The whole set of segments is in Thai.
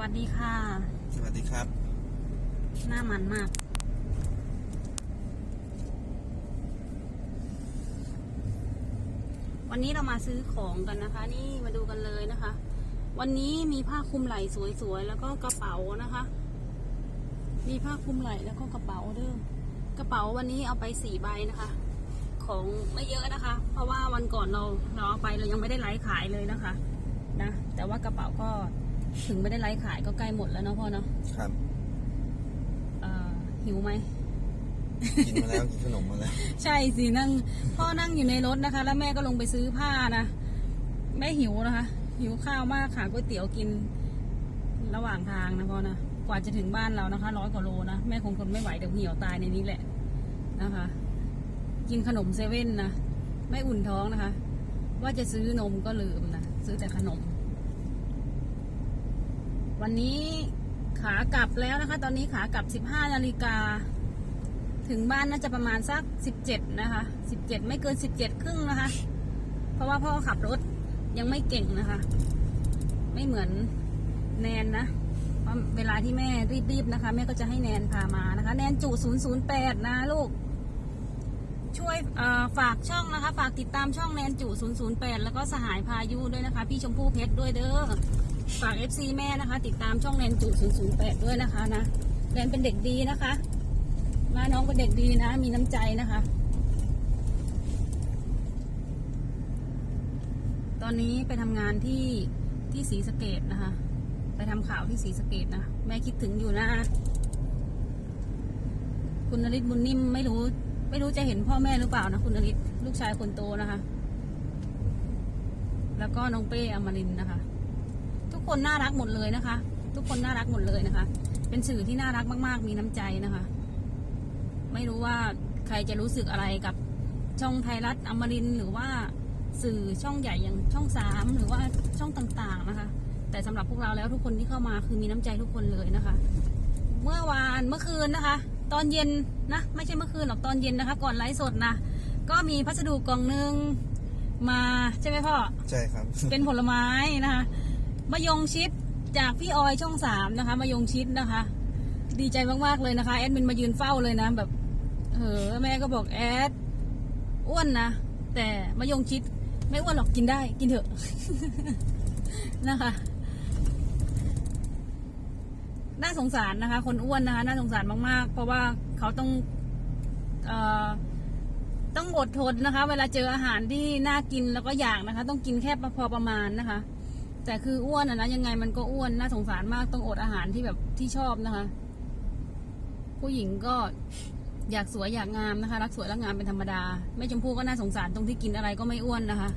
วัสดีค่ะ สวัสดีครับ หน้ามันมาก วันนี้เรามาซื้อของกันนะคะ นี่มาดูกันเลยนะคะ วันนี้มีผ้าคลุมไหล่สวยๆ แล้วก็กระเป๋านะคะ มีผ้าคลุมไหล่แล้วก็กระเป๋าเด้อกระเป๋าวันนี้เอาไปสี่ใบนะคะ ของไม่เยอะนะคะ เพราะว่าวันก่อนเราเราเอาไปเรายังไม่ได้ไลฟ์ขายเลยนะคะ นะ แต่ว่ากระเป๋าก็ ถึงไม่ได้ไลฟ์ขายก็ใกล้หมดแล้วเนาะพ่อเนาะครับเอ่อหิวไหม กินมาแล้วกินขนมมาแล้วใช่สินั่ง พ่อนั่งอยู่ในรถนะคะ แล้วแม่ก็ลงไปซื้อผ้านะแม่หิวนะคะ หิวข้าวมากค่ะก๋วยเตี๋ยวกิน ระหว่างทางนะพ่อนะกว่าจะถึงบ้านเรานะคะร้อยกว่าโลนะแม่คงทนไม่ไหวเดี๋ยวเหี่ยวตายในนี้แหละนะคะ กินขนมเซเว่นนะไม่อุ่นท้องนะคะ ว่าจะซื้อนมก็ลืมนะซื้อแต่ขนม วันนี้ขากลับแล้วนะคะ ตอนนี้ขากลับ 15นาฬิกา ถึงบ้านน่าจะประมาณสัก 17 นะคะ 17 ไม่เกิน 17 ครึ่งนะคะ เพราะว่าพ่อขับรถยังไม่เก่งนะคะ ไม่เหมือนแนนนะเพราะเวลาที่แม่รีบๆนะคะ แม่ก็จะให้แนนพามานะคะ แนนจุ 008 นะลูก ช่วยฝากช่องนะคะ ฝากติดตามช่องแนนจุ 008 แล้วก็สหายพายุด้วยนะคะ พี่ชมพู่เพชรด้วยเด้อ ฝาก FC แม่นะคะ ติดตามช่องแนนจุ008 ด้วยนะคะนะแนนเป็นเด็กดีนะคะ มาน้องเป็นเด็กดีนะ มีน้ำใจนะคะ ตอนนี้ไปทำงานที่ที่ศรีสะเกดนะคะ ไปทำข่าวที่ศรีสะเกดนะ แม่คิดถึงอยู่นะ คุณนริศบุญนิ่มไม่รู้ ไม่รู้จะเห็นพ่อแม่หรือเปล่านะ คุณนริศลูกชายคนโตนะคะ แล้วก็น้องเป้อมรินนะคะ คนน่ารักหมดเลยนะคะ ทุกคนน่ารักหมดเลยนะคะ เป็นสื่อที่น่ารักมากๆ มีน้ำใจนะคะ ไม่รู้ว่าใครจะรู้สึกอะไรกับช่องไทยรัฐอมรินทร์หรือว่าสื่อช่องใหญ่อย่างช่องสามหรือว่าช่องต่างๆนะคะ แต่สำหรับพวกเราแล้วทุกคนที่เข้ามาคือมีน้ำใจทุกคนเลยนะคะ เมื่อวานเมื่อคืนนะคะ ตอนเย็นนะไม่ใช่เมื่อคืนหรอกตอนเย็นนะคะ ก่อนไลฟ์สดนะก็มีพัสดุกล่องหนึ่งมาใช่ไหมพ่อใช่ครับ เป็นผลไม้นะคะ มะยงชิดจากพี่ออยช่องสามนะคะมะยงชิดนะคะ ดีใจมากๆเลยนะคะ แอดมินมายืนเฝ้าเลยนะแบบเออแม่ก็บอกแอดอ้วนนะแต่มะยงชิดไม่อ้วนหรอกกินได้กินเถอะนะคะ น่าสงสารนะคะ คนอ้วนนะคะ น่าสงสารมากๆ เพราะว่าเขาต้องเอ่อต้องอดทนนะคะ เวลาเจออาหารที่น่ากินแล้วก็อยากนะคะ ต้องกินแค่พอประมาณนะคะ แต่คืออ้วนอะนะยังไงมันก็อ้วนน่าสงสารมากต้องอดอาหารที่แบบที่ชอบนะคะ ผู้หญิงก็อยากสวยอยากงามนะคะ รักสวยรักงามเป็นธรรมดาแม่ชมพู่ก็น่าสงสารตรงที่กินอะไรก็ไม่อ้วนนะคะ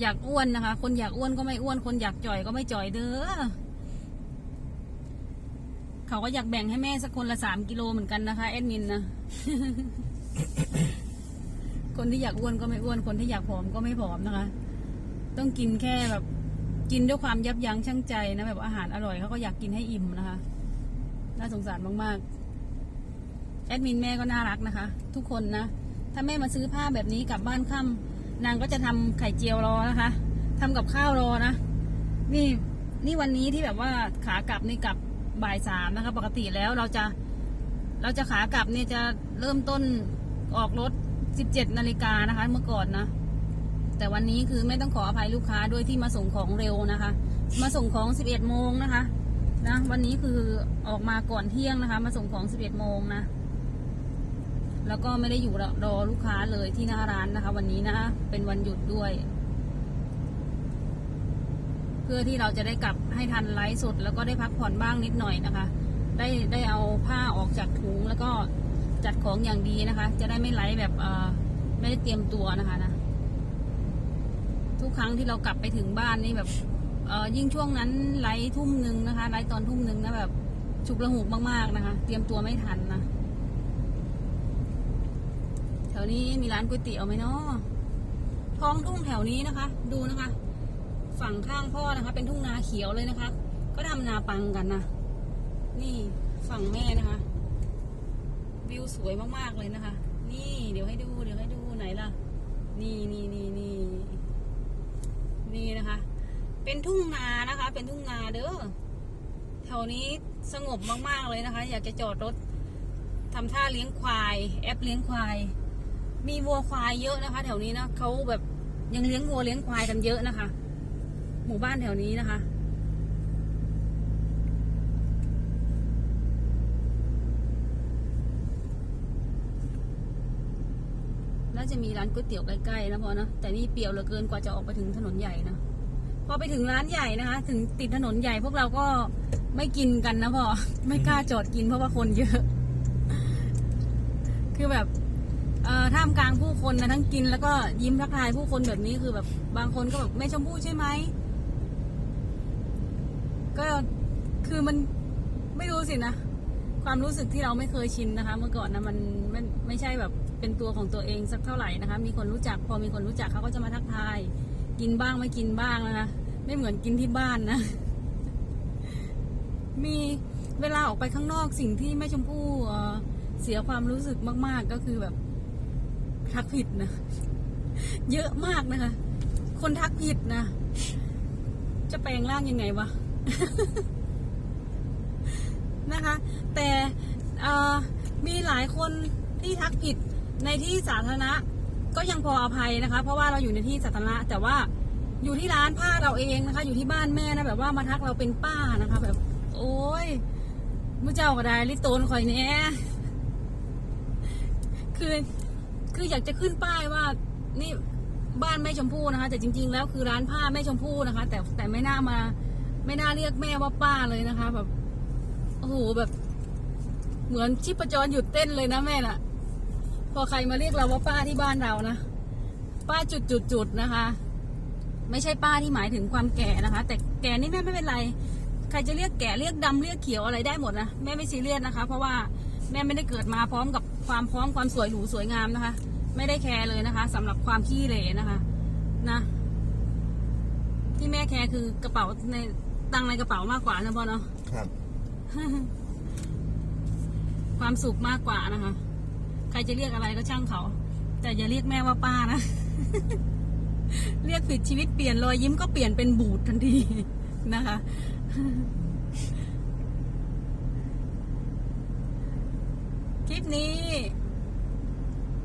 อยากอ้วนนะคะ คนอยากอ้วนก็ไม่อ้วน คนอยากจ่อยก็ไม่จ่อยเด้อเขาก็อยากแบ่งให้แม่สักคนละสามกิโลเหมือนกันนะคะแอดมินนะคนที่อยากอ้วนก็ไม่อ้วน คนที่อยากผอมก็ไม่ผอมนะคะ ต้องกินแค่แบบ กินด้วยความยับยั้งชั่งใจนะแบบอาหารอร่อยเขาก็อยากกินให้อิ่มนะคะ น่าสงสารมากๆ แอดมินแม่ก็น่ารักนะคะ ทุกคนนะ ถ้าแม่มาซื้อผ้าแบบนี้กลับบ้านค่ำนางก็จะทำไข่เจียวรอนะคะทำกับข้าวรอนะ นี่นี่วันนี้ที่แบบว่าขากลับนี่กลับบ่ายสามนะคะ ปกติแล้วเราจะ เราจะขากลับเนี่ยจะเริ่มต้นออกรถ17นาฬิกานะคะ เมื่อก่อนนะ แต่วันนี้คือไม่ต้องขออภัยลูกค้าด้วยที่มาส่งของเร็วนะคะ มาส่งของ 11 โมงนะคะนะวันนี้คือออกมาก่อนเที่ยงนะคะ มาส่งของ 11 โมงนะแล้วก็ไม่ได้อยู่รอลูกค้าเลยที่หน้าร้านนะคะ วันนี้นะเป็นวันหยุดด้วย เพื่อที่เราจะได้กลับให้ทันไลฟ์สดแล้วก็ได้พักผ่อนบ้างนิดหน่อยนะคะ ได้ได้เอาผ้าออกจากถุงแล้วก็จัดของอย่างดีนะคะ จะได้ไม่ไลฟ์แบบไม่ได้เตรียมตัวนะคะนะ ทุกครั้งที่เรากลับไปถึงบ้านนี่แบบเออยิ่งช่วงนั้นไลฟ์ทุ่มหนึ่งนะคะไลฟ์ตอนทุ่มหนึ่งนะแบบฉุกละหุกมากๆนะคะ เตรียมตัวไม่ทันนะแถวนี้มีร้านก๋วยเตี๋ยวไหมเนาะท้องทุ่งแถวนี้นะคะ ดูนะคะ ฝั่งข้างพ่อนะคะ เป็นทุ่งนาเขียวเลยนะคะ ก็ทำนาปังกันนะนี่ฝั่งแม่นะคะ วิวสวยมากๆเลยนะคะ นี่เดี๋ยวให้ดู เดี๋ยวให้ดูไหนล่ะ นี่นี่นี่นี่ นี่นะคะ เป็นทุ่งนานะคะ เป็นทุ่งนาเด้อแถวนี้สงบมากๆเลยนะคะ อยากจะจอดรถทำท่าเลี้ยงควาย แอปเลี้ยงควาย มีวัวควายเยอะนะคะ แถวนี้นะเขาแบบยังเลี้ยงวัวเลี้ยงควายกันเยอะนะคะ หมู่บ้านแถวนี้นะคะ น่าจะมีร้านก๋วยเตี๋ยวใกล้ๆนะพอเนอะแต่นี่เปรียวเหลือเกินกว่าจะออกไปถึงถนนใหญ่นะพอไปถึงร้านใหญ่นะคะ ถึงติดถนนใหญ่พวกเราก็ไม่กินกันนะพอไม่กล้าจอดกินเพราะว่าคนเยอะ คือแบบเอ่อท่ามกลางผู้คนนะทั้งกินแล้วก็ยิ้มทักทายผู้คนแบบนี้คือแบบบางคนก็แบบไม่ชมพู่ใช่ไหมก็คือมันไม่รู้สินะ ความรู้สึกที่เราไม่เคยชินนะคะ เมื่อก่อนนะมันไม่ไม่ใช่แบบเป็นตัวของตัวเองสักเท่าไหร่นะคะ มีคนรู้จักพอมีคนรู้จักเขาก็จะมาทักทาย กินบ้างไม่กินบ้างนะคะไม่เหมือนกินที่บ้านนะ มีเวลาออกไปข้างนอกสิ่งที่แม่ชมพู่เอ่อเสียความรู้สึกมาก ๆ ก็คือแบบทักผิดนะ เยอะมากนะคะ คนทักผิดนะ จะแปลงร่างยังไงวะ นะคะ แต่มีหลายคนที่ทักผิดในที่สาธารณะก็ยังพออภัยนะคะ เพราะว่าเราอยู่ในที่สาธารณะแต่ว่าอยู่ที่ร้านผ้าเราเองนะคะ อยู่ที่บ้านแม่นะแบบว่ามาทักเราเป็นป้านะคะ แบบ โอ้ยมือเจ้าก็ได้ลิโตนคอยเนี้ยคือคืออยากจะขึ้นป้ายว่านี่บ้านแม่ชมพู่นะคะ แต่จริง ๆ แล้วคือร้านผ้าแม่ชมพู่นะคะ แต่แต่ไม่น่ามา ไม่น่าเรียกแม่ว่าป้าเลยนะคะ แบบ โอ้โหแบบ เหมือนชีพจรหยุดเต้นเลยนะแม่น่ะ พอใครมาเรียกเราว่าป้าที่บ้านเรานะ ป้าจุดจุดจุดนะคะ ไม่ใช่ป้าที่หมายถึงความแก่นะคะ แต่แก่นี่แม่ไม่เป็นไร ใครจะเรียกแก่เรียกดำเรียกเขียวอะไรได้หมดนะแม่ไม่ซีเรียสนะคะ เพราะว่าแม่ไม่ได้เกิดมาพร้อมกับความพร้อมความสวยหรูสวยงามนะคะ ไม่ได้แคร์เลยนะคะสำหรับความขี้เหร่นะคะ นะ ที่แม่แคร์คือกระเป๋าในตังในกระเป๋ามากกว่านะพ่อเนาะครับ ความสุขมากกว่านะคะ ใครจะเรียกอะไรก็ช่างเขา แต่อย่าเรียกแม่ว่าป้านะ เรียกผิดชีวิตเปลี่ยนรอยยิ้มก็เปลี่ยนเป็นบูดทันทีนะคะ คลิปนี้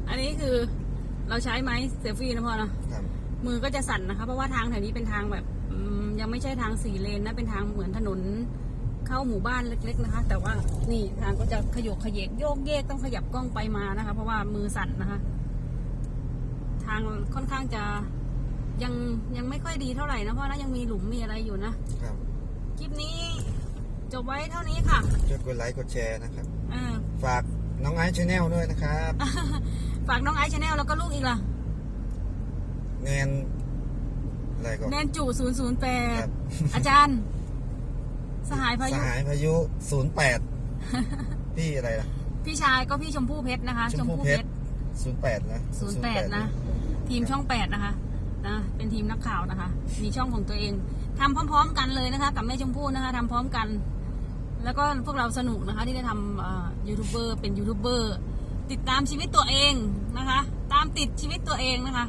อันนี้คือเราใช้ไม้เซลฟี่นะพ่อเนาะครับมือก็จะสั่นนะคะ เพราะว่าทางแถวนี้เป็นทางแบบอืมยังไม่ใช่ทางสี่เลนนะ เป็นทางเหมือนถนน เข้าหมู่บ้านเล็ก ๆนะคะ แต่ว่านี่ทางก็จะขยกขยเยกโยกเยกต้องขยับกล้องไปมานะคะ เพราะว่ามือสั่นนะคะ ทางค่อนข้างจะยังยังไม่ค่อยดีเท่าไหร่นะเพราะนะยังมีหลุมมีอะไรอยู่นะครับคลิปนี้จบไว้เท่านี้ค่ะช่วยกดไลค์กดแชร์นะครับเออฝากน้องไอซ์ชาแนลด้วยนะครับฝากน้องไอซ์ชาแนลแล้วก็ลูกอีกล่ะแนนอะไรก็แนนจูศูนย์ศูนย์แปคดรับ อาจารย์ สหายพาสยุ หายพายุศูนย์แปดพี่อะไรล่ะ พี่ชายก็พี่ชมพู่เพชรนะคะ ชมพู่เพชรศูนย์แปดนะศูนย์แปดนะ ทีมช่องแปดนะคะนะเป็นทีมนักข่าวนะคะ มีช่องของตัวเองทำพร้อม ๆ กันเลยนะคะ กับแม่ชมพู่นะคะทำพร้อมกัน แล้วก็พวกเราสนุกนะคะ ที่ได้ทำเอ่อยูทูบเบอร์เป็นยูทูบเบอร์ติดตามชีวิตตัวเองนะคะ ตามติดชีวิตตัวเองนะคะ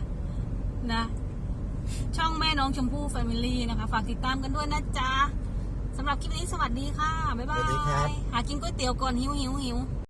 นะ ช่องแม่น้องชมพู่แฟมิลี่นะคะ ฝากติดตามกันด้วยนะจ๊ะ สำหรับคลิปนี้สวัสดีค่ะ บ๊ายบายหากินก๋วยเตี๋ยวก่อนหิวหิวหิว